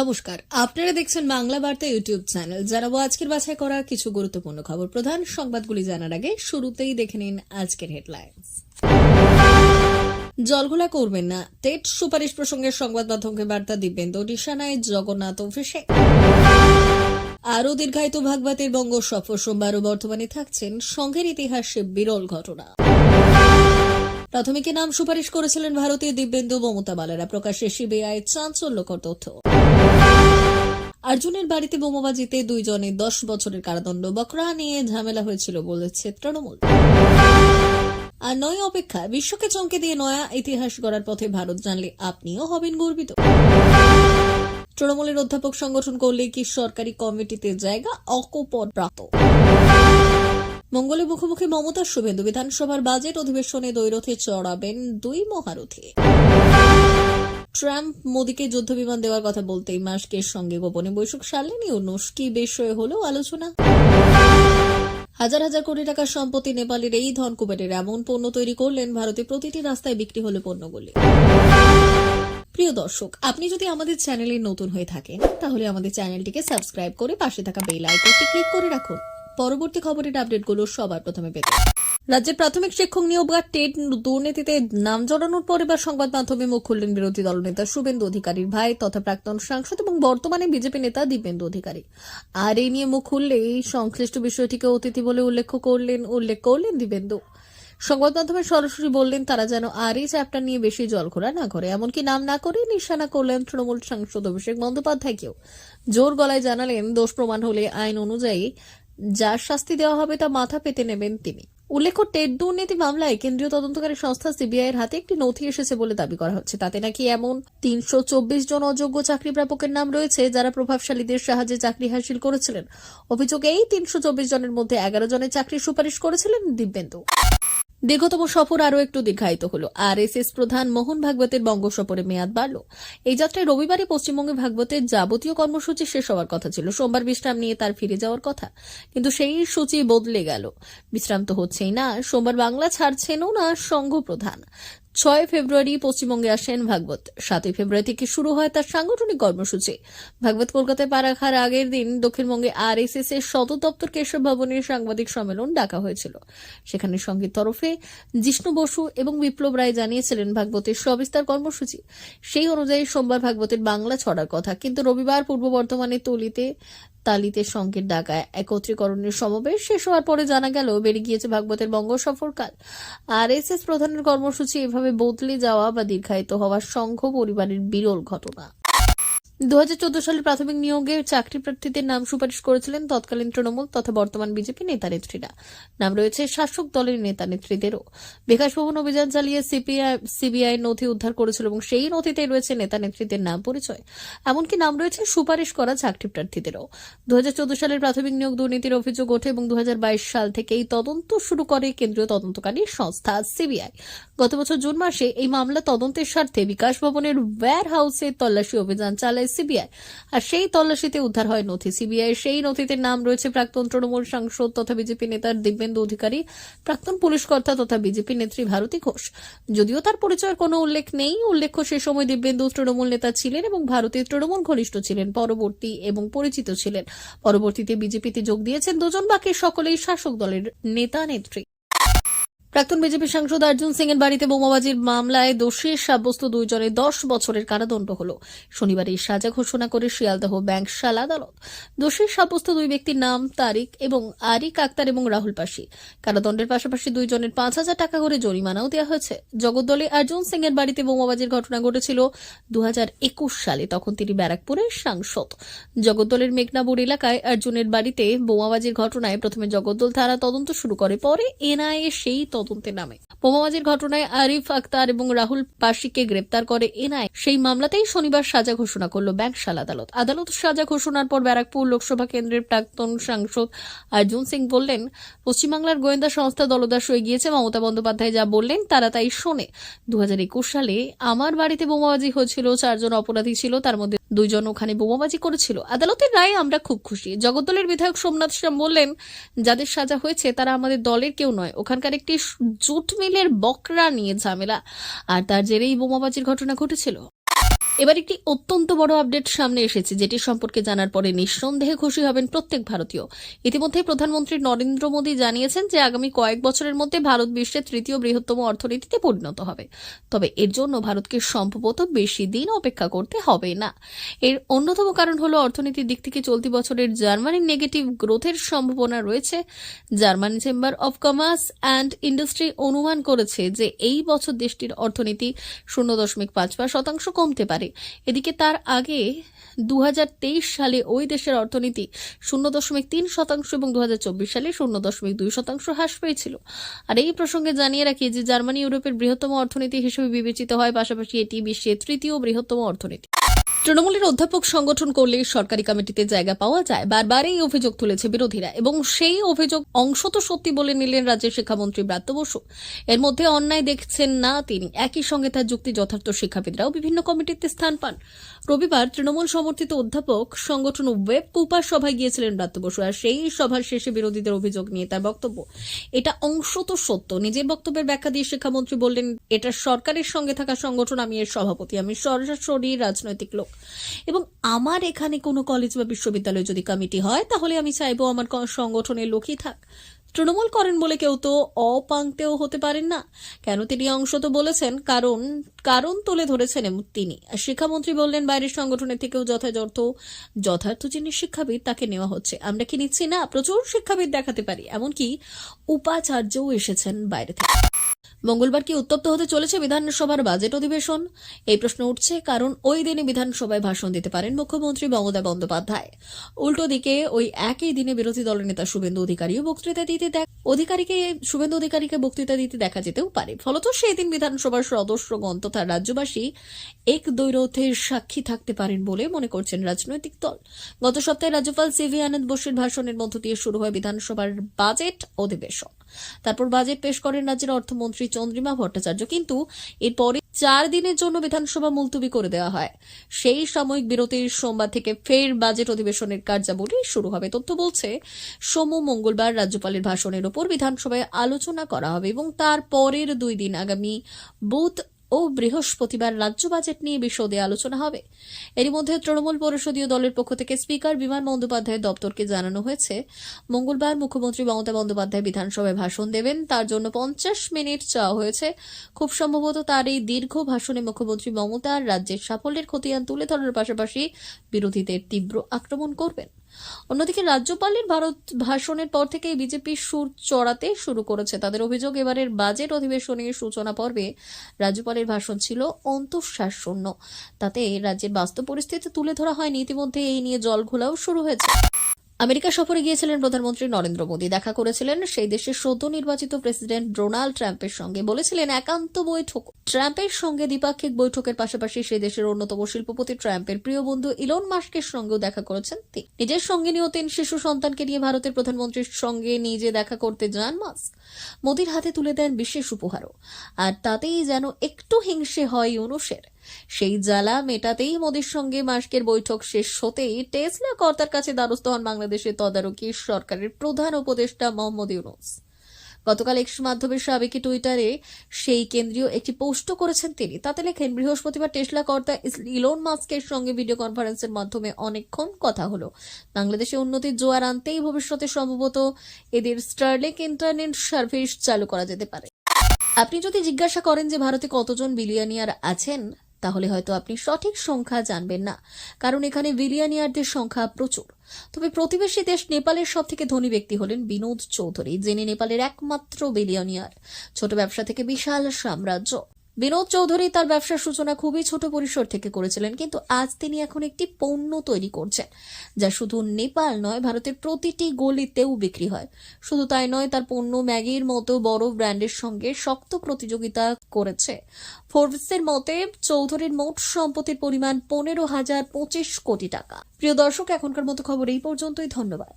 নমস্কার। আপনারা দেখছেন বাংলা বার্তা ইউটিউব চ্যানেল। জানাব আজকের বাছাই করা কিছু গুরুত্বপূর্ণ খবর প্রধান সংবাদগুলি জানার আগে শুরুতেই দেখে নিন আজকের হেডলাইন্স। জলঘোলা করবেন না। টেট সুপারিশ প্রসঙ্গে সংবাদ মাধ্যমকে বার্তা দিব্যেন্দু নিশানায় জগন্নাথ অভিষেক। আরও দীর্ঘায়িত ভাগবতের বঙ্গ সফর সোমবারও বর্তমানে থাকছেন সংঘের ইতিহাসে বিরল ঘটনা। প্রাথমিকে নাম সুপারিশ করেছিলেন ভারতীয় দিব্যেন্দু মমতা বালারা। প্রকাশ্যে সিবিআই চাঞ্চল্যকর তথ্য। অর্জুনের বাড়িতে বোমাবাজিতে দুইজনে দশ বছরের কারাদণ্ড। বকরা নিয়ে ঝামেলা হয়েছিল বলেছে তৃণমূল। আর নয় অপেক্ষা বিশ্বকে চমকে দিয়ে নয়া ইতিহাস গড়ার পথে ভারত জানলে আপনিও হবেন গর্বিত। তৃণমূলের অধ্যাপক সংগঠন করলে কি সরকারি কমিটিতে জায়গা অকপট প্রাপ্ত মঙ্গলে মুখোমুখি মমতা শুভেন্দু। বিধানসভার বাজেট অধিবেশনে দৈরথে চড়াবেন দুই মহারথী। ট্রাম্প মোদীকে যুদ্ধ বিমান দেওয়ার কথা বলতেই মাস্কের সঙ্গে গোপনে বৈঠক সারলেন ইউনুস। কি বিষয়ে হলো আলোচনা? হাজার হাজার কোটি টাকার সম্পত্তি নেপালের এই ধন কুবেরের এমন পণ্য তৈরি করলেন ভারতে প্রতিটি রাস্তায় বিক্রি হলো পণ্যগুলি। প্রিয় দর্শক, আপনি যদি আমাদের চ্যানেলে নতুন হয়ে থাকেন, তাহলে আমাদের চ্যানেলটিকে সাবস্ক্রাইব করে পাশে থাকা বেল আইকনটি ক্লিক করে রাখুন। পরবর্তী খবরের আপডেটগুলো সবার প্রথমে পেতে। রাজ্যের প্রাথমিক শিক্ষক নিয়োগ বা টেট দুর্নীতিতে নাম জড়ানোর পর এবার সংবাদ মাধ্যমে মুখ খুললেন বিরোধী দলনেতা শুভেন্দু অধিকারীর ভাই তথা প্রাক্তন সাংসদ এবং বর্তমানে বিজেপি নেতা দিব্যেন্দু অধিকারী। আর এই নিয়ে মুখ খুললে এই সংশ্লিষ্ট বিষয়টিকে অতিথি বলে উল্লেখ করলেন উল্লেখ করলেন দিব্যেন্দু সংবাদ মাধ্যমে সরাসরি বললেন, তারা যেন আর এই চ্যাপ্টার নিয়ে বেশি জলঘোলা না করে। এমনকি নাম না করে নিশানা করলেন তৃণমূল সাংসদ অভিষেক বন্দ্যোপাধ্যায়কেও। জোর গলায় জানালেন, দোষ প্রমাণ হলে আইন অনুযায়ী যার শাস্তি দেওয়া হবে তা মাথা পেতে নেবেন তিনি। উল্লেখ্য, টেট দুর্নীতি মামলায় কেন্দ্রীয় তদন্তকারী সংস্থা সিবিআই এর হাতে একটি নথি এসেছে বলে দাবি করা হচ্ছে। তাতে নাকি এমন তিনশো চব্বিশ জন অযোগ্য চাকরি প্রাপকের নাম রয়েছে যারা প্রভাবশালীদের সাহায্যে চাকরি হাসিল করেছিলেন। অভিযোগ এই তিনশো চব্বিশ জনের মধ্যে এগারো জনের চাকরির সুপারিশ করেছিলেন দিব্যেন্দু। দীর্ঘতম সফর আরও একটু দীর্ঘায়িত হল। আর এস এস প্রধান মোহন ভাগবতের বঙ্গ সফরে মেয়াদ বাড়ল। এই যাত্রায় রবিবারে পশ্চিমবঙ্গে ভাগবতের যাবতীয় কর্মসূচি শেষ হওয়ার কথা ছিল। সোমবার বিশ্রাম নিয়ে তার ফিরে যাওয়ার কথা। কিন্তু সেই সূচি বদলে গেল। বিশ্রাম তো হচ্ছেই না। সোমবার বাংলা ছাড়ছেনও না সংঘ প্রধান ছয় ফেব্রুয়ারি পশ্চিমবঙ্গে আসেন ভাগবত। সাতই ফেব্রুয়ারি থেকে শুরু হয় তার সাংগঠনিক কর্মসূচি। ভাগবত কলকাতায় পা রাখার আগের দিন দক্ষিণবঙ্গে আর এস এস এর সদর দপ্তর কেশব ভবনের সাংবাদিক সম্মেলন ডাকা হয়েছিল। সেখানে সংগীত তরফে জিষ্ণু বসু এবং বিপ্লব রায় জানিয়েছিলেন ভাগবতের সবিস্তার কর্মসূচি। সেই অনুযায়ী সোমবার ভাগবতের বাংলা ছড়ার কথা। কিন্তু রবিবার পূর্ব বর্ধমানের তলিতে তালিতে সঙ্গের ডাকায়। একত্রীকরণের সমাবেশ শেষ হওয়ার পরে জানা গেল, বেড়ে গিয়েছে ভাগবতের বঙ্গ সফরকাল। আর এস এস প্রধানের কর্মসূচি এভাবে বদলে যাওয়া বা দীর্ঘায়িত হওয়ার সংঘ পরিবারের বিরল ঘটনা। দু সালের প্রাথমিক নিয়োগে চাকরি প্রার্থীদের নাম সুপারিশ করেছিলেন তৎকালীন তৃণমূল তথা বর্তমান বিজেপি নেতা নেত্রীরা নাম রয়েছে শাসক দলের নেতা নেত্রীদেরও বিকাশ ভবন অভিযান চালিয়ে সিবিআই নথি উদ্ধার করেছিল এবং সেই নথিতে রয়েছে নেতা নেত্রীদের নাম পরিচয়। এমনকি নাম রয়েছে সুপারিশ করা চাকরি প্রার্থীদেরও। দু হাজার চোদ্দ সালের প্রাথমিক নিয়োগ দুর্নীতির অভিযোগ ওঠে এবং দু হাজার বাইশ সাল থেকে এই তদন্ত শুরু করে কেন্দ্রীয় তদন্তকারী সংস্থা সিবিআই। গত বছর জুন মাসে এই মামলা তদন্তের স্বার্থে বিকাশ ভবনের ওয়্যার হাউসে তল্লাশি অভিযান চালায় সিবিআই। আর সেই তল্লাশিতে উদ্ধার হয় নথি। সিবিআই সেই নথিতে নাম রয়েছে প্রাক্তন তৃণমূল সাংসদ তথা বিজেপি নেতার দিব্যেন্দু অধিকারী, প্রাক্তন পুলিশ কর্তা তথা বিজেপি নেত্রী ভারতী ঘোষ। যদিও তার পরিচয়ের কোনো উল্লেখ নেই, উল্লেখ্য সে সময় দিব্যেন্দু তৃণমূল নেতা ছিলেন এবং ভারতীয় তৃণমূল ঘনিষ্ঠ ছিলেন, পরবর্তী এবং পরিচিত ছিলেন। পরবর্তীতে বিজেপিতে যোগ দিয়েছেন দুজন বাকি সকলেই শাসক দলের নেতা নেত্রী প্রাক্তন বিজেপি সাংসদ অর্জুন সিং এর বাড়িতে বোমাবাজির মামলায় দোষী সাব্যস্ত দুইজনের দশ বছরের কারাদণ্ড হল। শনিবার এই সাজা ঘোষণা করে শিয়ালদহ ব্যাংক শাল আদালত। দোষী সাব্যস্ত দুই ব্যক্তির নাম তারিক এবং আরিক আক্তার এবং রাহুল পাশি। কারাদণ্ডের পাশাপাশি দুইজনের পাঁচ হাজার টাকা করে জরিমানাও দেওয়া হয়েছে। জগদ্দলে অর্জুন সিং এর বাড়িতে বোমাবাজির ঘটনা ঘটেছিল দু হাজার একুশ সালে। তখন তিনি ব্যারাকপুরের সাংসদ। জগদ্দলের মেঘনাপুর এলাকায় অর্জুনের বাড়িতে বোমাবাজির ঘটনায় প্রথমে জগদ্দল থানা তদন্ত শুরু করে, পরে এনআইএ সেই তদন্তে নামে। বোমাবাজির ঘটনায় আরিফ আক্তার এবং রাহুল পাশিকে গ্রেপ্তার করে এনআই। সেই মামলাতেই শনিবার সাজা ঘোষণা করল ব্যাংকশাল আদালত। আদালত সাজা ঘোষণার পর ব্যারাকপুর লোকসভা কেন্দ্রের প্রাক্তন সাংসদ অর্জুন সিং বললেন, পশ্চিমবাংলার গোয়েন্দা সংস্থা দলদাস হয়ে গিয়েছে মমতা বন্দ্যোপাধ্যায় যা বললেন, তারা তাই শোনে। দু হাজার একুশ সালে আমার বাড়িতে বোমাবাজি হয়েছিল চারজন অপরাধী ছিল, তার মধ্যে দুইজন ওখানে বোমাবাজি করেছিল। আদালতের রায়ে আমরা খুব খুশি। জগদ্দলের বিধায়ক সোমনাথ শ্যাম বললেন, যাদের সাজা হয়েছে, তারা আমাদের দলের কেউ নয়। ওখানকার একটি জুট মিলের বকরা নিয়ে ঝামেলা। আর তার জেরেই বোমাবাজির ঘটনা ঘটেছিল। এবার একটি অত্যন্ত বড় আপডেট সামনে এসেছে, যেটি সম্পর্কে জানার পরে নিঃসন্দেহে খুশি হবেন প্রত্যেক ভারতীয়। ইতিমধ্যে প্রধানমন্ত্রী নরেন্দ্র মোদী জানিয়েছেন যে আগামী কয়েক বছরের মধ্যে ভারত বিশ্বের তৃতীয় বৃহত্তম অর্থনীতিতে পরিণত হবে। তবে এর জন্য ভারতকে সম্ভবত বেশি দিন অপেক্ষা করতে হবে না। এর অন্যতম কারণ হলো অর্থনীতির দিক থেকে চলতি বছরের জার্মানির নেগেটিভ গ্রোথের সম্ভাবনা রয়েছে। Germany chamber of commerce and industry অনুমান করেছে যে এই বছর দেশটির অর্থনীতি শূন্য দশমিক পাঁচ পাঁচ শতাংশ কমতে পারে। এদিকে তার আগে দু হাজার তেইশ সালে ওই দেশের অর্থনীতি শূন্য দশমিক তিন শতাংশ এবং দু হাজার চব্বিশ সালে শূন্য দশমিক দুই শতাংশ হ্রাস পেয়েছিল। আর এই প্রসঙ্গে জানিয়ে রাখি যে জার্মানি ইউরোপের বৃহত্তম অর্থনীতি হিসেবে বিবেচিত হয়, পাশাপাশি এটি বিশ্বের তৃতীয় বৃহত্তম অর্থনীতি। তৃণমূলের অধ্যাপক সংগঠন করলে সরকারি কমিটিতে জায়গা পাওয়া যায়। বারবার এই অভিযোগ তুলেছে বিরোধীরা এবং সেই অভিযোগ অংশ তো সত্যি বলে নিলেন রাজ্যের শিক্ষামন্ত্রী ব্রাত্য বসু। এর মধ্যে অন্যায় দেখছেন না তিনি। একই সঙ্গে তার যুক্তি যথার্থ শিক্ষাবিদরাও বিভিন্ন কমিটিতে স্থান পান। রবিবার তৃণমূল সমর্থিত অধ্যাপক সংগঠন ওয়েব কুপার সভায় গিয়েছিলেন ব্রাত্য বসু, আর সেই সভার শেষে বিরোধীদের অভিযোগ নিয়ে তার বক্তব্য। এটা অংশত সত্য, নিজের বক্তব্যের ব্যাখ্যা দিয়ে শিক্ষামন্ত্রী বললেন, এটা সরকারের সঙ্গে থাকা সংগঠন, আমি এর সভাপতি, আমি সরাসরি রাজনৈতিক লোক। এবং আমার এখানে কোনো কলেজ বা বিশ্ববিদ্যালয় যদি কমিটি হয়, তাহলে আমি চাইব আমার সংগঠনের লোকই থাক। তৃণমূল করেন বলে কেউ তো অপাংতেও হতে পারেন না। কেন তিনি অংশ তো বলেছেন, কারণ কারণ তুলে ধরেছেন তিনি। শিক্ষামন্ত্রী বললেন, বাইরের সংগঠনের থেকেও যথাযথ, যথার্থ যিনি শিক্ষাবিদ, তাকে নেওয়া হচ্ছে। আমরা কি নিচ্ছি না? প্রচুর শিক্ষাবিদ দেখাতে পারি, এমনকি উপাচার্যও এসেছেন বাইরে থেকে। মঙ্গলবার কি উত্তপ্ত হতে চলেছে বিধানসভার বাজেট অধিবেশন? এই প্রশ্ন উঠছে, কারণ ওই দিনে বিধানসভায় ভাষণ দিতে পারেন মুখ্যমন্ত্রী মমতা বন্দ্যোপাধ্যায়। উল্টো দিকে ওই একই দিনে বিরোধী দলের নেতা শুভেন্দু অধিকারীও বক্তৃতা দিতে দেখ অধিকারীকে, শুভেন্দু অধিকারীকে বক্তৃতা দিতে দেখা যেতেও পারে। ফলত সেই দিন বিধানসভার সদস্যগণ তথা রাজ্যবাসী এক দৈরথের সাক্ষী থাকতে পারেন বলে মনে করছেন রাজনৈতিক দল। গত সপ্তাহে রাজ্যপাল সিভি আনন্দ বোসের ভাষণের মধ্য দিয়ে শুরু হয় বিধানসভার বাজেট অধিবেশন। তারপর বাজেট পেশ করেন রাজ্যের অর্থমন্ত্রী চন্দ্রিমা ভট্টাচার্য। কিন্তু এরপরে চার দিনের জন্য বিধানসভা মুলতবি করে দেওয়া হয়। সেই সাময়িক বিরতির সোমবার থেকে ফের বাজেট অধিবেশনের কার্যাবলী শুরু হবে। তথ্য বলছে, সোম মঙ্গলবার রাজ্যপালের ভাষণের ওপর বিধানসভায় আলোচনা করা হবে এবং তার পরের দুই দিন আগামী বুধ ও বৃহস্পতিবার রাজ্য বাজেট নিয়ে বিশদে আলোচনা হবে। এরই মধ্যে তৃণমূল পরিষদীয় দলের পক্ষ থেকে স্পিকার বিমান বন্দ্যোপাধ্যায়ের দপ্তরকে জানানো হয়েছে, মঙ্গলবার মুখ্যমন্ত্রী মমতা বন্দ্যোপাধ্যায় বিধানসভায় ভাষণ দেবেন। তার জন্য পঞ্চাশ মিনিট চাওয়া হয়েছে। খুব সম্ভবত তার এই দীর্ঘ ভাষণে মুখ্যমন্ত্রী মমতা রাজ্যের সাফল্যের খতিয়ান তুলে ধরার পাশাপাশি বিরোধীদের তীব্র আক্রমণ করবেন। অন্যদিকে রাজ্যপালের ভারত ভাষণের পর থেকেই বিজেপি সুর চড়াতে শুরু করেছে। তাদের অভিযোগ, এবারের বাজেট অধিবেশনের সূচনা পর্বে রাজ্যপালের ভাষণ ছিল অন্তঃশ্বাস শূন্য তাতে রাজ্যের বাস্তব পরিস্থিতি তুলে ধরা হয়নি। ইতিমধ্যে এই নিয়ে জল ঘোলাও শুরু হয়েছে। আমেরিকা সফরে গিয়েছিলেন প্রধানমন্ত্রী নরেন্দ্র মোদী। দেখা করেছিলেন সেই দেশের সদ্য নির্বাচিত প্রেসিডেন্ট ডোনাল্ড ট্রাম্পের সঙ্গে। বলেছিলেন, একান্ত বৈঠক। ট্রাম্পের সঙ্গে দ্বিপাক্ষিক বৈঠকের পাশাপাশি সেই দেশের অন্যতম শিল্পপতি ট্রাম্পের প্রিয় বন্ধু ইলন মাস্কের সঙ্গেও দেখা করেছেন তিনি। নিজের সঙ্গে নিয়েও শিশু সন্তানকে নিয়ে ভারতের প্রধানমন্ত্রীর সঙ্গে নিজে দেখা করতে যান মাস্ক। মোদীর হাতে তুলে দেন বিশেষ উপহারও। আর তাতেই যেন একটু হিংসে হয় ইউনুসের। সেই জ্বালা মেটাতেই মোদির সঙ্গে মাস্কের বৈঠক শেষ হতেই টেসলা কর্তার কাছে দ্বারস্থ হন বাংলাদেশের তদারকি সরকারের প্রধান উপদেষ্টা মোহাম্মদ ইউনুস। গতকাল এক্স মাধ্যমের সাবেকি টুইটারে সেই কেন্দ্রীয় একটি পোস্ট করেছেন তিনি। তাতে লেখেন, বৃহস্পতিবার টেসলা কর্তা ইলন মাস্কের সঙ্গে ভিডিও কনফারেন্সের মাধ্যমে অনেকক্ষণ কথা হলো। বাংলাদেশে উন্নতির জোয়ার আনতেই ভবিষ্যতে সম্ভবত এদের স্টারলিংক ইন্টারনেট সার্ভিস চালু করা যেতে পারে। আপনি যদি জিজ্ঞাসা করেন যে ভারতে কতজন বিলিয়নিয়ার আছেন তাহলে হয়তো আপনি সঠিক সংখ্যা জানবেন না, কারণ এখানে বিলিয়ানিয়ারদের সংখ্যা প্রচুর। তবে প্রতিবেশী দেশ নেপালের সব থেকে ধনী ব্যক্তি হলেন বিনোদ চৌধুরী, যিনি নেপালের একমাত্র বিলিয়নিয়ার। ছোট ব্যবসা থেকে বিশাল সাম্রাজ্য। বিনোদ চৌধুরী তার ব্যবসার সূচনা খুবই ছোট পরিসর থেকে করেছিলেন, কিন্তু আজ তিনি এখন একটি পণ্য তৈরি করছেন, যা শুধু নেপাল নয়, ভারতের প্রতিটি গলিতেও বিক্রি হয়। শুধু তাই নয়, তার পণ্য ম্যাগির মতো বড় ব্র্যান্ডের সঙ্গে শক্ত প্রতিযোগিতা করেছে। ফোর্বসের মতে, চৌধুরীর মোট সম্পত্তির পরিমাণ পনেরো হাজার পঁচিশ কোটি টাকা। প্রিয় দর্শক, এখনকার মতো খবর এই পর্যন্তই, ধন্যবাদ।